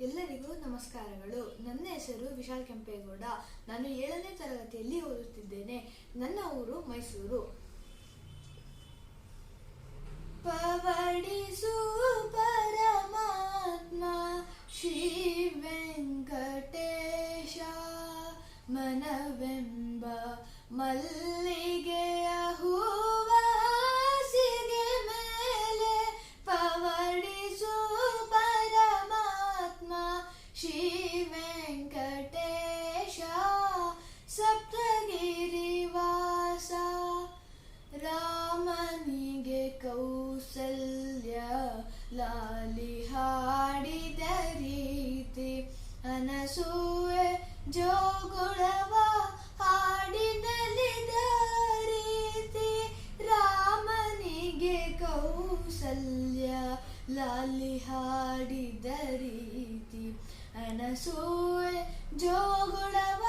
ಎಲ್ಲರಿಗೂ ನಮಸ್ಕಾರಗಳು. ನನ್ನ ಹೆಸರು ವಿಶಾಲ್ ಕೆಂಪೇಗೌಡ. ನಾನು ಏಳನೇ ತರಗತಿಯಲ್ಲಿ ಓದುತ್ತಿದ್ದೇನೆ. ನನ್ನ ಊರು ಮೈಸೂರು. ಪವಡಿಸು ಪರಮಾತ್ಮ ಶ್ರೀ ವೆಂಕಟೇಶ ಮನವೆಂಬ ಮಲ್ಲಿಗೆಯ ಶ್ರೀ ವೆಂಕಟೇಶ ಸಪ್ತಗಿರಿವಾಸ ರಾಮನಿಗೆ ಕೌಸಲ್ಯ, ಲಾಲಿ ಹಾಡಿದ ರೀತಿ, ಅನಸೂಯೆ ಜೋಗುಳವ ಹಾಡಿದಲಿದ ರೀತಿ, ರಾಮನಿಗೆ ಕೌಸಲ್ಯ, ಲಾಲಿ ಹಾಡಿದ ರೀತಿ. ಅನಸೂಯೆ ಜೋಗುಳವ